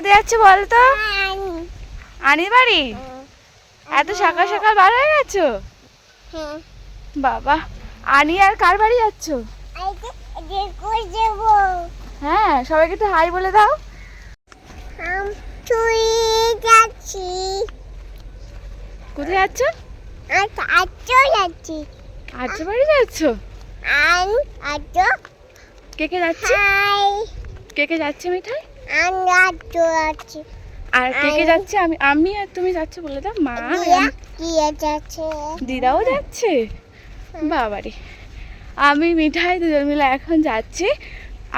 কোথায় যাচ্ছে বল তো আনির বাড়ি? এত সকাল সকাল বার হয়ে গেছো? বাবা আনি আর কার বাড়ি যাচ্ছ? হ্যাঁ সবাইকে একটু হাই বলে দাও। যাচ্ছি। কোথায় যাচ্ছ? আচ্ছা আচ্ছা যাচ্ছি। আর্য বাড়ি যাচ্ছ? আন আচ্ছা কে কে যাচ্ছে? কে কে যাচ্ছে মিঠাই? আন আচ্ছা আর কে কে যাচ্ছে? আমি আমি আর তুমি যাচ্ছ বলে দাও মা। যাচ্ছে। দিদাও যাচ্ছে? বাবারে। আমি মিঠাই দুজন মিলে এখন যাচ্ছি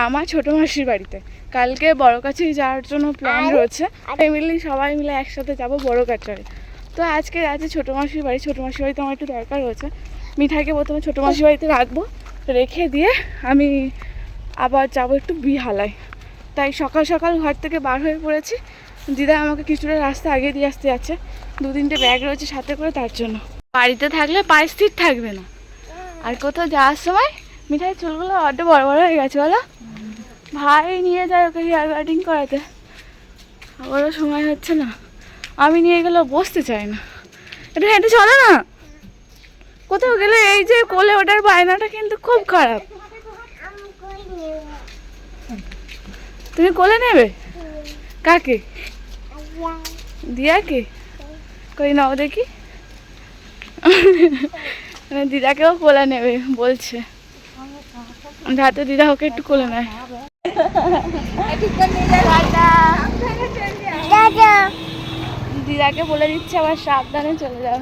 আমার ছোট মাসির বাড়িতে। কালকে বড় কাছে যাওয়ার জন্য প্ল্যান রয়েছে। ফ্যামিলি সবাই মিলে একসাথে যাব বড় কাছারে তো আজকে যাচ্ছি ছোট মাসির বাড়ি। ছোট মাসির বাড়িতে আমার একটু দরকার রয়েছে। মিঠাইকে প্রথমে ছোট মাসির বাড়িতে রাখব। রেখে দিয়ে আমি আবার যাব একটু বিহালায়। তাই সকাল সকাল ঘর থেকে বার হয়ে পড়েছি। দিদা আমাকে কিছুটা রাস্তা আগে দিয়ে আসতে যাচ্ছে। দু তিনটে ব্যাগ রয়েছে সাথে করে তার জন্য। বাড়িতে থাকলে পায়ে স্থির থাকবে না। আর কোথাও যাওয়ার সময় মিঠাই চুলগুলো বড্ড বড় বড় হয়ে গেছে, বলো। ভাই নিয়ে যায় ওকে হেয়ার কাটিং করাতে। আবারও সময় হচ্ছে না। আমি নিয়ে গেলে বসতে চাই না। এটা হেঁটে চলো না। কোথাও গেলে এই যে কোলে ওঠার বায়নাটা কিন্তু খুব খারাপ আমি কই নেব তুমি কোলে নেবে? কাকে? দিয়াকে? কই নাও দেখি। মানে দিদাকেও কোলে নেবে, বলছে। রাতে দিদা ওকে একটু কোলে নেয়। দাদা দিদাকে বলে দিচ্ছে আবার সাবধানে চলে যাও।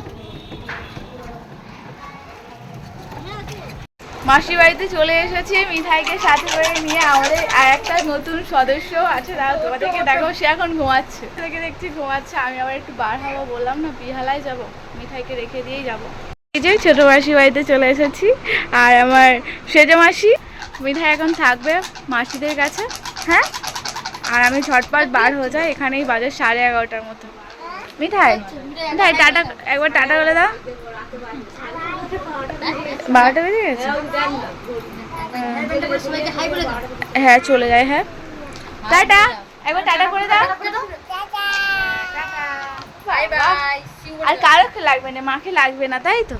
মাসি বাড়িতে চলে এসেছি, মিঠাইকে সাথে করে নিয়ে আমাদের আর একটা নতুন সদস্য আছে, তাও তোমাদেরকে দেখো, সে এখন ঘুমাচ্ছে। থেকে দেখছি ঘুমাচ্ছে, আমি আবার একটু বার হব বললাম না, বিহালায় যাব, মিঠাইকে রেখে দিয়েই যাব। এই যে ছোটো মাসি বাড়িতে চলে এসেছি, আর আমার সেজে মাসি, মিঠাই এখন থাকবে মাসিদের কাছে। হ্যাঁ? আর আমি ঝটপট বার হয়ে যাই, এখানেই বাজে সাড়ে এগারোটার মতো। মিঠাই মিঠাই, টাটা, একবার টাটা বলে দাও। বারোটা বেজে গেছে? হ্যাঁ। চলে যায় হ্যাঁ। টাটা। একবার টাটা করে দাও। আর কারও লাগবে না মাকে লাগবে না তাই তো?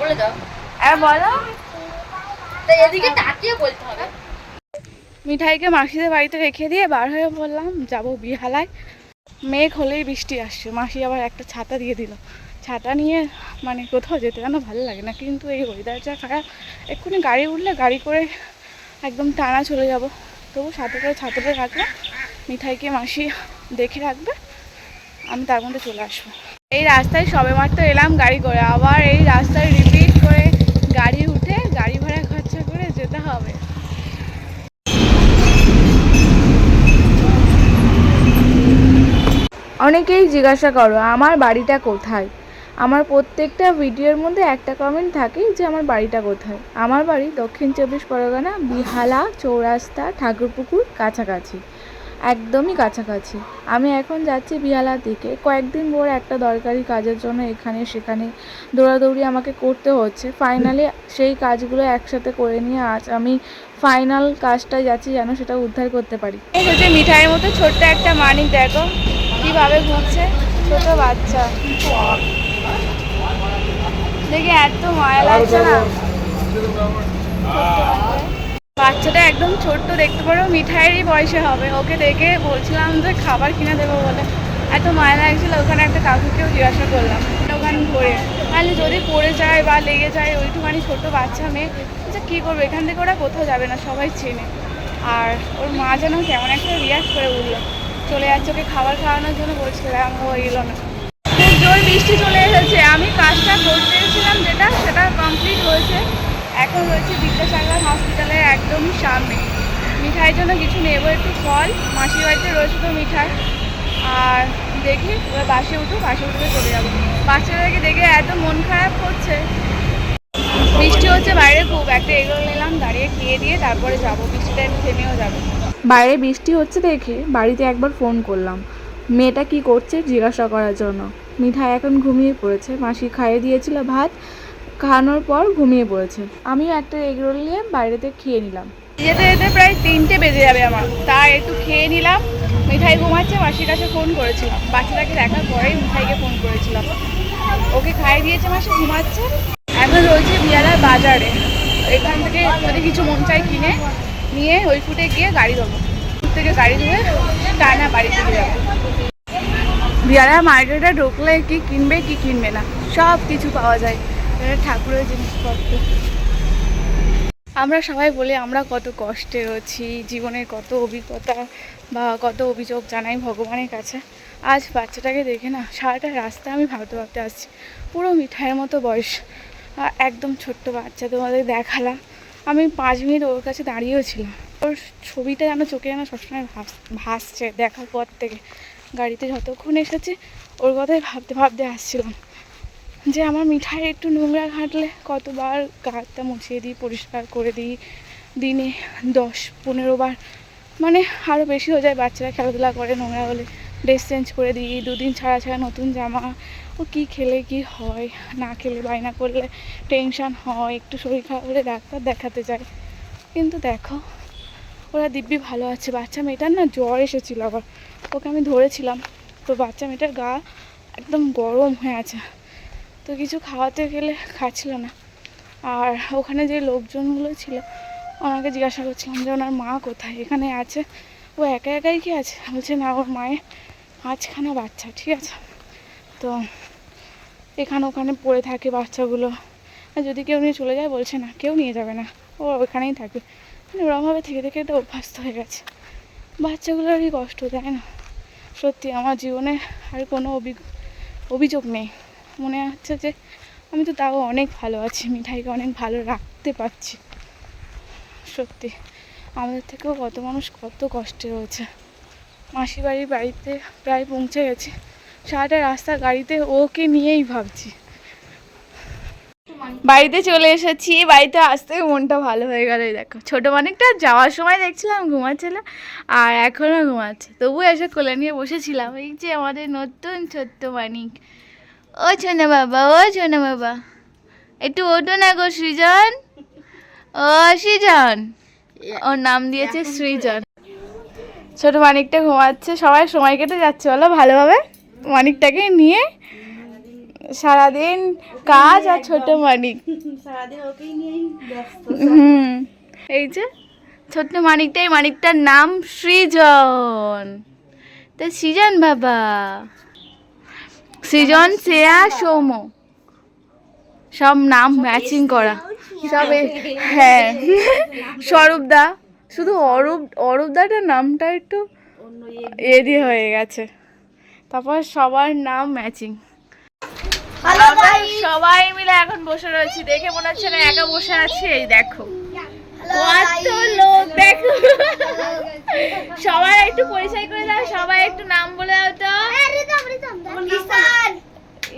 বলে দাও। বলো। এদিকে তাকিয়ে বলতে হবে। মিঠাইকে মাসিদের বাড়িতে রেখে দিয়ে বার হয়ে বললাম যাব বিহালায়। মেঘ হলেই বৃষ্টি আসছে। মাসি আবার একটা ছাতা দিয়ে দিল। ছাতা নিয়ে মানে কোথাও যেতে যেন ভালো লাগে না, কিন্তু এই ওয়েদার যা খারাপ, এক্ষুনি গাড়ি উঠলে গাড়ি করে একদম টানা চলে যাব। তবু সাথে করে ছাতাটা রাখলে মিঠাইকে মাসি দেখে রাখবে, আমি তার মধ্যে চলে আসব। এই রাস্তায় সবেমাত্র এলাম গাড়ি করে, আবার এই রাস্তায় রিপিট করে গাড়ি উঠে গাড়ি ভাড়া খরচা করে যেতে হবে। অনেকেই জিজ্ঞাসা করো, আমার বাড়িটা কোথায়? আমার প্রত্যেকটা ভিডিওর মধ্যে একটা কমেন্ট থাকে যে আমার বাড়িটা কোথায়। আমার বাড়ি দক্ষিণ চব্বিশ পরগনা, বিহালা, চৌরাস্তা, ঠাকুরপুকুর কাছাকাছি। একদমই কাছাকাছি। আমি এখন যাচ্ছি বিহালার দিকে। কয়েকদিন পর একটা দরকারি কাজের জন্য এখানে সেখানে দৌড়াদৌড়ি আমাকে করতে হচ্ছে। ফাইনালি সেই কাজগুলো একসাথে করে নিয়ে আজ আমি ফাইনাল কাজটা যাচ্ছি যেন সেটা উদ্ধার করতে পারি। হচ্ছে মিঠাইয়ের মতো ছোট্ট একটা মানিক দেখো, কীভাবে ঘুরছে, ছোট বাচ্চা। দেখে এত মায়া লাগছে না? বাচ্চাটা একদম ছোট্ট, দেখতে পারো, মিঠাইয়েরই বয়সে হবে। ওকে দেখে বলছিলাম যে খাবার কিনে দেবো বলে। এত মায়া লাগছিল, ওখানে একটা কাকুকেও জিজ্ঞাসা করলাম। ওখানে ঘুরে তাহলে যদি পড়ে যায় বা লেগে যায়, ওইটুখানি ছোট বাচ্চা মেয়ে আচ্ছা কী করবে? এখান থেকে ওরা কোথাও যাবে না, সবাই চেনে। আর ওর মা যেন কেমন একটা রিয়াক্ট করে উঠল চলে যাচ্ছে ওকে খাবার খাওয়ানোর জন্য বলছিলাম ও এলো না। বৃষ্টি চলে এসেছে। আমি কাজটা করতে এসেছিলাম যেটা, সেটা কমপ্লিট হয়েছে। এখন রয়েছে বিদ্যাসাগর হসপিটালের একদমই সামনে। মিঠাইয়ের জন্য কিছু নেব একটু ফল। মাসির বাড়িতে রয়েছে তো মিঠাই। আর দেখি, এবার বাসে উঠো বাসে উঠে চলে যাব। বাচ্চাদেরকে দেখে এত মন খারাপ করছে। বৃষ্টি হচ্ছে বাইরে খুব। একটা এগরোল নিলাম, দাঁড়িয়ে খেয়ে দিয়ে তারপরে যাব। বৃষ্টিটা থেমেও যাবে। বাইরে বৃষ্টি হচ্ছে দেখে বাড়িতে একবার ফোন করলাম। মেয়েটা কি করছে জিজ্ঞাসা করার জন্য। মিঠাই এখন ঘুমিয়ে পড়েছে। মাসি খাইয়ে দিয়েছিল ভাত, খাওয়ানোর পর ঘুমিয়ে পড়েছে। আমিও একটা এগরোল নিয়ে বাইরেতে খেয়ে নিলাম। যেতে যেতে প্রায় তিনটে বেজে যাবে আমার। তাই একটু খেয়ে নিলাম। মিঠাই ঘুমাচ্ছে, মাসির কাছে ফোন করেছিলাম বাচ্চাটাকে দেখার পরেই মিঠাইকে ফোন করেছিলাম ওকে খাইয়ে দিয়েছে মাসি, ঘুমাচ্ছে। এখন রয়েছে বিয়ালার বাজারে। এখান থেকে যদি কিছু মন চাই কিনে, নিয়ে ওই ফুটে গিয়ে গাড়ি ফুট থেকে গাড়ি ধরে টানা বাড়ি চলে যাব। বিয়ারা মার্কেটে ঢুকলে কি কিনবে কি কিনবে না, সব কিছু পাওয়া যায়। এখানে ঠাকুরের জিনিসপত্র। আমরা সবাই বলি, আমরা কত কষ্টে আছি, জীবনের কত অভিজ্ঞতা বা কত অভিযোগ জানাই ভগবানের কাছে। আজ বাচ্চাটাকে দেখে না, সারাটা রাস্তা আমি ভাবতে ভাবতে আসছি। পুরো মিঠাইয়ের মতো বয়স। একদম ছোট্ট বাচ্চা তোমাদের দেখালাম আমি পাঁচ মিনিট ওর কাছে দাঁড়িয়েও ছিলাম। ওর ছবিটা যেন চোখে যেন সবসময় ভাস, ভাসছে দেখার পর থেকে। গাড়িতে যতক্ষণ এসেছি, ওর কথাই ভাবতে ভাবতে আসছিলাম যে আমার মিঠাই একটু নোংরা ঘাঁটলে কতবার গাঁটটা মুছিয়ে দিই, পরিষ্কার করে দিই। দিনে দশ, পনেরো বার মানে আরও বেশি হয়ে যায় বাচ্চারা খেলাধুলা করে নোংরা হলে। ড্রেস চেঞ্জ করে দিই, দুদিন ছাড়া ছাড়া নতুন জামা। ও কী খেলে কি হয়, না খেলে, বায়না করলে টেনশান হয়, একটু শরীর খারাপ হলে ডাক্তার দেখাতে যায়। কিন্তু দেখো, ওরা দিব্যি ভালো আছে, বাচ্চা মেয়েটার না জ্বর এসেছিল আবার। ওকে আমি ধরেছিলাম। তো বাচ্চা মেয়েটার গা একদম গরম হয়ে আছে। তো কিছু খাওয়াতে গেলে খাচ্ছিল না। আর ওখানে যে লোকজনগুলো ছিল, ওনাকে জিজ্ঞাসা করছিলাম যে ওনার মা কোথায়? এখানে আছে? ও একা একাই কি আছে? বলছে, না, ওর মায়ের পাঁচখানা বাচ্চা, ঠিক আছে? তো এখানে ওখানে পড়ে থাকে বাচ্চাগুলো। যদি কেউ নিয়ে চলে যায়, বলছে, না, কেউ নিয়ে যাবে না। ও ওখানেই থাকবে। মানে ওরমভাবে থেকে থেকে এটা অভ্যস্ত হয়ে গেছে। বাচ্চাগুলোরই কষ্ট, তাই না? সত্যি আমার জীবনে আর কোনো অভিযোগ নেই। মনে হচ্ছে যে আমি তো তাও অনেক ভালো আছি, মিঠাইকে অনেক ভালো রাখতে পারছি। সত্যি, আমাদের থেকেও কত মানুষ কত কষ্টে রয়েছে। মাসি বাড়ির বাড়িতে প্রায় পৌঁছে গেছি। সারাটা রাস্তা গাড়িতে ওকে নিয়েই ভাবছি। বাড়িতে চলে এসেছি। বাড়িতে আসতে মনটা ভালো হয়ে গেল দেখো। ছোটো মানিকটা যাওয়ার সময় দেখছিলাম ঘুমাচ্ছিল আর এখনও ঘুমাচ্ছে। তবু এসে কোলে নিয়ে বসেছিলাম। এই যে আমাদের নতুন ছোট্ট মানিক। ও ছোনা বাবা ও ছোনা বাবা। একটু ওঠো না গো সৃজন। ও সৃজন। ওর নাম দিয়েছে সৃজন। ছোট মানিকটা ঘুমাচ্ছে সবাই সময় কেটে যাচ্ছে বলো ভালোভাবে। মানিকটাকে নিয়ে সারাদিন কাজ আর ছোট মানিক। হুম। এই যে ছোট্ট মানিকটাই মানিকটার নাম সৃজন। তা সৃজন বাবা। সৃজন শ্রেয়া সৌম সব নাম ম্যাচিং করা। সব হ্যাঁ। স্বরূপদা শুধু অরূপ অরূপদাটার নামটা একটু এ দিয়ে হয়ে গেছে। তারপর সবার নাম ম্যাচিং আমরা সবাই মিলে এখন বসে রয়েছি। দেখে মনে হচ্ছে না একা বসে আছি এই দেখো। কত লোক দেখো। সবাই একটু পরিচয় করে দাও সবাই একটু নাম বলে দাও তো।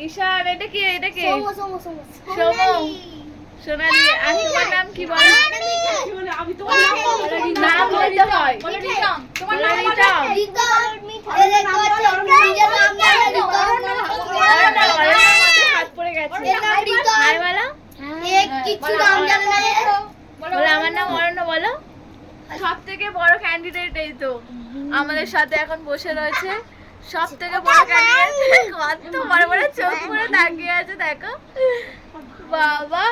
ঈশান এটা কি এটা কি? সোম সোনালি। আর তোমার নাম কি বলো? নাম বলতে হয় বলো রিতম তোমার নাম রিতম পড়ে গেছে হাই বলো বলো আমার নাম অরণ্য বলো। সব থেকে বড় ক্যান্ডিডেট এই তো। আমাদের সাথে এখন বসে রয়েছে। সব থেকে বড় ক্যান্ডিডেট কত বড় বড় চোখ করে তাকিয়ে আছে দেখো। বাবা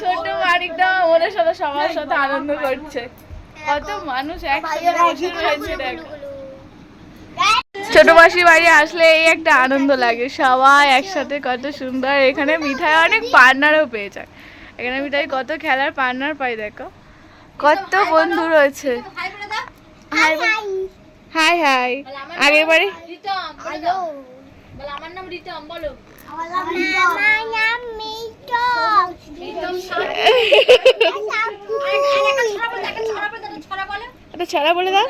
ছোট মানিকটা ওদের সাথে সবার সাথে আনন্দ করছে। কত মানুষ একসাথে বসে রয়েছে দেখো। ছোট মাসির বাড়ি আসলে এই একটা আনন্দ লাগে। সবাই একসাথে কত সুন্দর। এখানে মিঠাই অনেক পার্টনারও পেয়ে যায়। এখানে মিঠাই কত খেলার পার্টনার পাই দেখো। কত বন্ধু রয়েছে। হাই বলে দাও হাই হাই। হাই আগের বাড়ি? দাও। আমার নাম রিতম বলো। ছড়া ছড়া একটা ছড়া বলে। দাও।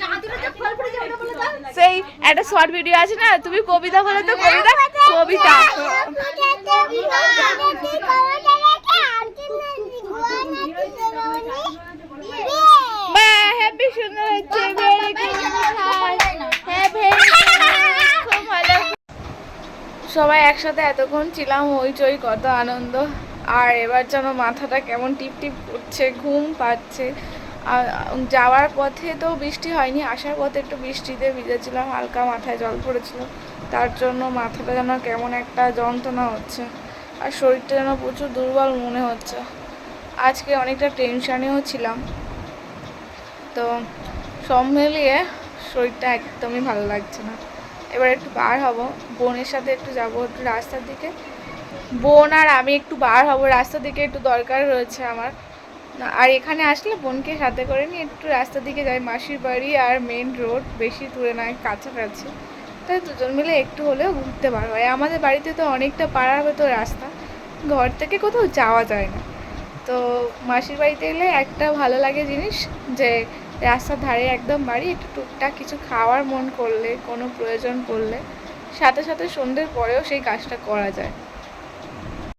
চাঁদুরে ফল একটা শর্ট ভিডিও আছে না, তুমি কবিতা বলে তো, কবিতা? কবিতা। হ্যাঁ সবাই একসাথে এতক্ষণ ছিলাম হইচই কত আনন্দ। আর এবার যেন মাথাটা কেমন টিপ টিপ করছে, ঘুম পাচ্ছে। যাওয়ার পথে তো বৃষ্টি হয়নি, আসার পথে একটু বৃষ্টিতে ভিজেছিলাম, হালকা মাথায় জল পড়েছিল। তার জন্য মাথাটা যেন কেমন একটা যন্ত্রণা হচ্ছে, আর শরীরটা যেন প্রচুর দুর্বল মনে হচ্ছে। আজকে অনেকটা টেনশানেও ছিলাম। তো সব মিলিয়ে শরীরটা একদমই ভালো লাগছে না। এবার একটু বার হব, বোনের সাথে একটু যাব একটু রাস্তার দিকে। বোন আর আমি একটু বার হব, রাস্তার দিকে একটু দরকার রয়েছে আমার। আর এখানে আসলে বোনকে সাথে করে নিয়ে একটু রাস্তার দিকে যাই। মাসির বাড়ি আর মেন রোড বেশি দূরে নয়, কাছাকাছি। তাই দুজন মিলে একটু হলেও ঘুরতে পারব। আর আমাদের বাড়িতে তো অনেকটা পাড়ার ভেতর রাস্তা। ঘর থেকে কোথাও যাওয়া যায় না। তো মাসির বাড়িতে এলে একটা ভালো লাগে জিনিস যে, রাস্তার ধারে একদম বাড়ি, একটু টুকটাক কিছু খাওয়ার মন করলে, কোনো প্রয়োজন পড়লে, সাথে সাথে সন্ধ্যের পরেও সেই কাজটা করা যায়।